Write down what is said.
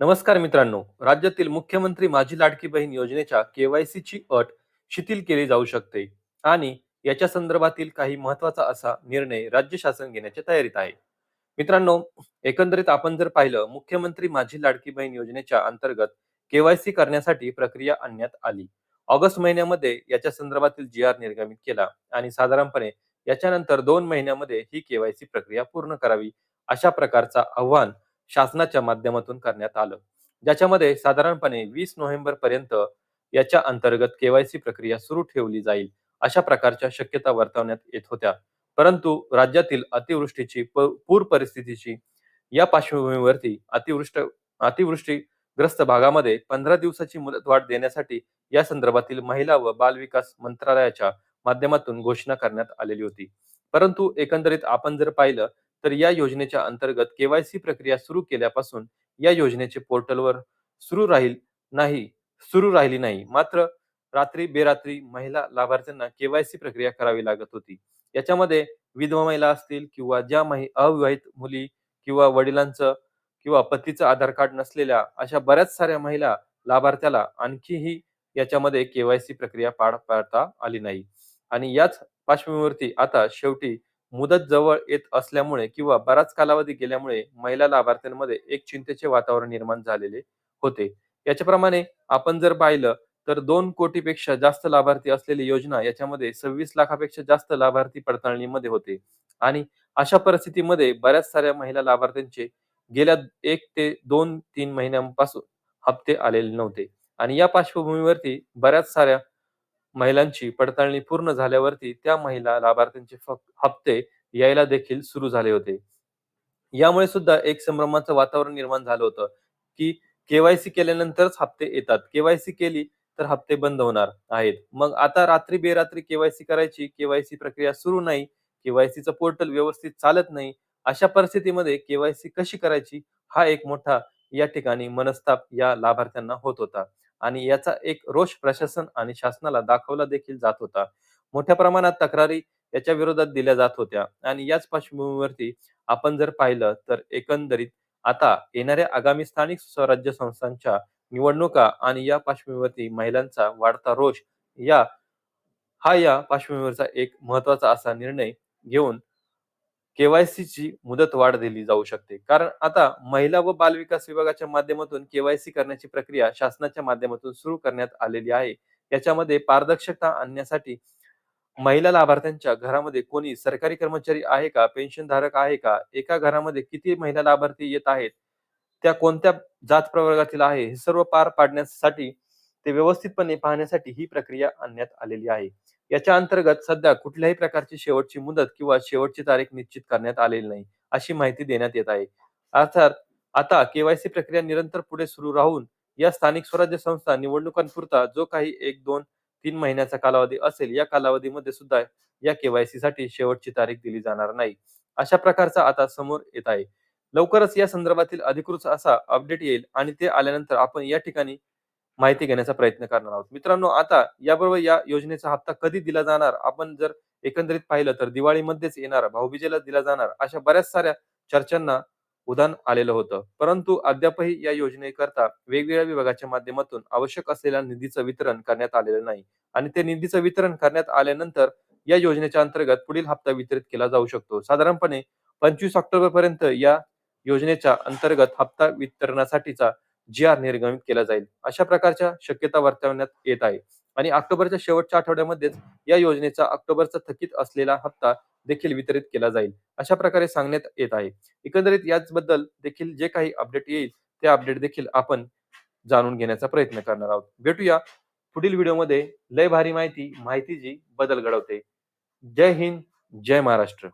नमस्कार मित्रांनो. राज्यातील मुख्यमंत्री माझी लाडकी बहीण योजनेच्या केवायसी ची अट शिथिल केली जाऊ शकते आणि याच्या संदर्भातील काही महत्त्वाचा असा निर्णय राज्य शासन घेण्याच्या तयारीत आहे. मित्रांनो एकंदरीत आपण जर पाहिलं मुख्यमंत्री माझी लाडकी बहीण योजनेच्या अंतर्गत केवायसी करण्यासाठी प्रक्रिया आणण्यात आली. ऑगस्ट महिन्यामध्ये याच्या संदर्भातील जी आर निर्गमित केला आणि साधारणपणे याच्यानंतर दोन महिन्यामध्ये ही केवायसी प्रक्रिया पूर्ण करावी अशा प्रकारचा आव्हान शासनाच्या माध्यमातून करण्यात आलं. ज्याच्यामध्ये साधारणपणे वीस नोव्हेंबर पर्यंत याच्या अंतर्गत केवायसी प्रक्रिया सुरू ठेवली जाईल अशा प्रकारच्या शक्यता वर्तवण्यात येत होत्या. परंतु राज्यातील अतिवृष्टीची पूर परिस्थितीची या पार्श्वभूमीवरती अतिवृष्ट अतिवृष्टीग्रस्त भागामध्ये पंधरा दिवसाची मुदतवाढ देण्यासाठी या संदर्भातील महिला व बालविकास मंत्रालयाच्या माध्यमातून घोषणा करण्यात आलेली होती. परंतु एकंदरीत आपण जर पाहिलं तर या योजनेच्या अंतर्गत केवायसी प्रक्रिया सुरू केल्यापासून या योजनेचे पोर्टलवर सुरू राहील नाही सुरू राहिली नाही. मात्र रात्री बेरात्री महिला लाभार्थ्यांना केवायसी प्रक्रिया करावी लागत होती. याच्यामध्ये विधवा महिला असतील किंवा ज्या महि अविवाहित मुली किंवा वडिलांचं किंवा पतीचं आधार कार्ड नसलेल्या अशा बऱ्याच साऱ्या महिला लाभार्थ्याला आणखीही याच्यामध्ये केवायसी प्रक्रिया पार पाडता आली नाही. आणि याच पार्श्वभूमीवरती आता शेवटी मुदत जवळ येत असल्यामुळे किंवा बराच कालावधी गेल्यामुळे महिला लाभार्थ्यांमध्ये एक चिंतेचे वातावरण निर्माण झालेले होते. याच्याप्रमाणे आपण जर पाहिलं तर दोन कोटीपेक्षा जास्त लाभार्थी असलेली योजना याच्यामध्ये सव्वीस लाखापेक्षा जास्त लाभार्थी पडताळणीमध्ये होते. आणि अशा परिस्थितीमध्ये बऱ्याच साऱ्या महिला लाभार्थ्यांचे गेल्या एक ते दोन तीन महिन्यांपासून हप्ते आलेले नव्हते. आणि या पार्श्वभूमीवरती बऱ्याच साऱ्या महिलांची पडताळणी पूर्ण झाल्यावरती त्या महिला लाभार्थ्यांचे हप्ते यायला देखील सुरू झाले होते. यामुळे सुद्धा एक संभ्रमाचं वातावरण निर्माण झालं होतं की केवायसी केल्यानंतरच हप्ते येतात. केवायसी केली तर हप्ते बंद होणार आहेत. मग आता रात्री बेरात्री केवायसी करायची केवायसी प्रक्रिया सुरू नाही केवायसीचं पोर्टल व्यवस्थित चालत नाही अशा परिस्थितीमध्ये केवायसी कशी करायची हा एक मोठा या ठिकाणी मनस्ताप या लाभार्थ्यांना होत होता. आणि याचा एक रोष प्रशासन आणि शासनाला दाखवला देखील जात होता. मोठ्या प्रमाणात तक्रारी याच्या विरोधात दिल्या जात होत्या. आणि याच पार्श्वभूमीवरती आपण जर पाहिलं तर एकंदरीत आता येणाऱ्या आगामी स्थानिक स्वराज्य संस्थांच्या निवडणुका आणि या पार्श्वभूमीवरती महिलांचा वाढता रोष या हा या पार्श्वभूमीवरचा एक महत्त्वाचा असा निर्णय घेऊन केवायसी ची मुदत वाढ दिली जाऊ शकते. कारण आता महिला व बालविकास विभागाच्या माध्यमातून केवायसी करण्याची प्रक्रिया शासनाच्या माध्यमातून सुरू करण्यात आलेली आहे. याच्यामध्ये पारदर्शकता आणण्यासाठी महिला लाभार्थ्यांच्या घरामध्ये कोणी सरकारी कर्मचारी आहे का पेन्शन धारक आहे का एका घरामध्ये किती महिला लाभार्थी येत आहेत त्या कोणत्या जात प्रवर्गातील आहे हे सर्व पार पाडण्यासाठी ते व्यवस्थितपणे पाहण्यासाठी ही प्रक्रिया आणण्यात आलेली आहे. याच्या अंतर्गत सध्या कुठल्याही प्रकारची शेवटची मुदत किंवा शेवटची तारीख निश्चित करण्यात आलेली नाही अशी माहिती देण्यात येत आहे. अर्थात आता केवायसी प्रक्रिया निरंतर पुढे सुरू राहून या स्थानिक स्वराज्य संस्था निवडणुकांपुरता जो काही एक दोन तीन महिन्याचा कालावधी असेल या कालावधीमध्ये सुद्धा या केवायसी साठी शेवटची तारीख दिली जाणार नाही. अशा प्रकारचा आता समोर येत आहे. लवकरच या संदर्भातील अधिकृत असा अपडेट येईल आणि ते आल्यानंतर आपण या ठिकाणी माहिती घेण्याचा प्रयत्न करणार आहोत. मित्रांनो आता याबरोबर या योजनेचा हप्ता कधी दिला जाणार? आपण जर एकंदरीत पाहिलं तर दिवाळीमध्येच येणार भाऊबीजेला दिला जाणार अशा बऱ्याच साऱ्या चर्चांना उदाहरण आलेलं होतं. परंतु अद्यापही या योजनेकरता वेगवेगळ्या विभागाच्या माध्यमातून आवश्यक असलेल्या निधीचं वितरण करण्यात आलेलं नाही. आणि ते निधीचं वितरण करण्यात आल्यानंतर या योजनेच्या अंतर्गत पुढील हप्ता वितरित केला जाऊ शकतो. साधारणपणे पंचवीस ऑक्टोबर पर्यंत या योजनेच्या अंतर्गत हप्ता वितरणासाठीचा जी आर निर्गमित केला जाईल. अशा प्रकारच्या शक्यता वर्तवण्यात येत आहे. आणि ऑक्टोबरच्या शेवटच्या आठवड्यामध्येच या योजनेचा ऑक्टोबरचा थकीत असलेला हप्ता देखील वितरित केला जाईल. अशा प्रकारे सांगण्यात येत आहे. एकंदरीत याचबद्दल देखील जे काही अपडेट येईल ते अपडेट देखील आपण जाणून घेण्याचा प्रयत्न करणार आहोत. भेटूया पुढील व्हिडिओमध्ये. लय भारी माहिती माहिती जी बदल घडवते. जय हिंद जय महाराष्ट्र.